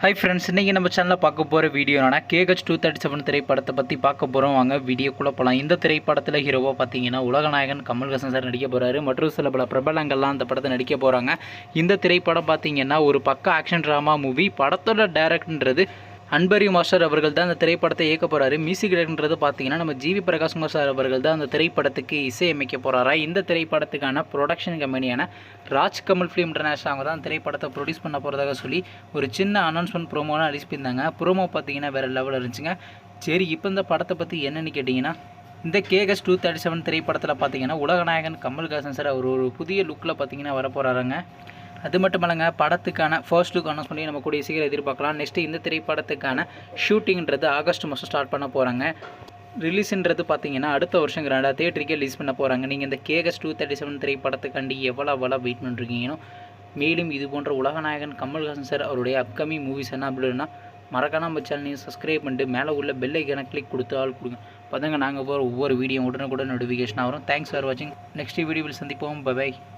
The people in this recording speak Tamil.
ஹை ஃப்ரெண்ட்ஸ் இன்றைக்கி நம்ம சேனலில் பார்க்க போகிற வீடியோனா கேகச் டூ தேர்ட்டி செவன் திரைப்படத்தை பற்றி பார்க்க போகிறோம் வாங்க வீடியோக்குள்ளே போகலாம் இந்த திரைப்படத்தில் ஹீரோவாக பார்த்தீங்கன்னா உலகநாயகன் கமல்ஹாசன் சார் நடிக்க போகிறாரு மற்றும் சில பல பிரபலங்கள்லாம் அந்த படத்தை நடிக்க போகிறாங்க இந்த திரைப்படம் பார்த்தீங்கன்னா ஒரு பக்க ஆக்ஷன் ட்ராமா மூவி படத்தோட டேரக்ட்ன்றது அன்பரி மாஸ்டர் அவர்கள் தான் அந்த திரைப்படத்தை இயக்க போகிறாரு மியூசிக் டைரக்டர்ன்றது பார்த்தீங்கன்னா நம்ம ஜிவி பிரகாஷ்குமார் சார் அவர்கள் தான் அந்த திரைப்படத்துக்கு இசையமைக்க போகிறாரா இந்த திரைப்படத்துக்கான ப்ரொடக்ஷன் கம்பெனியான ராஜ் கமல் ஃபிலிம் இன்டர்நேஷனல் அவங்க தான் திரைப்படத்தை ப்ரொடியூஸ் பண்ண போகிறதாக சொல்லி ஒரு சின்ன அனௌன்ஸ்மெண்ட் ப்ரோமோலாம் அழிச்சு பண்ணியிருந்தாங்க ப்ரோமோ பார்த்தீங்கன்னா வேறு லெவலில் இருந்துச்சுங்க. சரி இப்போ இந்த படத்தை பற்றி என்னென்னு கேட்டிங்கன்னா இந்த கேகஸ் டூ தேர்ட்டி செவன் திரைப்படத்தில் பார்த்தீங்கன்னா உலகநாயகன் கமல்ஹாசன் சார் அவர் ஒரு புதிய லுக்கில் பார்த்தீங்கன்னா வர போகிறாருங்க அது மட்டும் இல்லைங்க படத்துக்கான ஃபர்ஸ்ட் லுக் அனௌன்ஸ் பண்ணி நம்ம கூடிய சீக்கிரம் எதிர்பார்க்கலாம். நெக்ஸ்ட்டு இந்த திரைப்படத்துக்கான ஷூட்டிங்கிறது ஆகஸ்ட் மாதம் ஸ்டார்ட் பண்ண போகிறாங்க ரிலீஸ்ன்றது பார்த்தீங்கன்னா அடுத்த வருஷம் கிராண்டாக தேட்டருக்கே ரிலீஸ் பண்ண போகிறாங்க நீங்கள் இந்த கேகஸ் டூ தேர்ட்டி செவன் திரைப்படத்துக்காண்டி எவ்வளோ எவ்வளோ வெயிட் பண்ணுறீங்கனோ மேலும் இது போன்ற உலகநாயகன் கமல்ஹாசன் சார் அவருடைய அப்கமிங் மூவிஸ் என்ன அப்படின்னா மறக்காம நம்ம சேனலையும் சப்ஸ்கிரைப் பண்ணிட்டு மேலே உள்ள பெல் ஐக்கான கிளிக் கொடுத்து ஆள் கொடுங்க. பார்த்தங்க நாங்கள் போகிற ஒவ்வொரு வீடியோ உடனுக்குடன் நோட்டிஃபிகேஷன் வரும். தேங்க்ஸ் ஃபார் வாட்சிங் நெக்ஸ்ட் வீடியோவில் சந்திப்போம். பை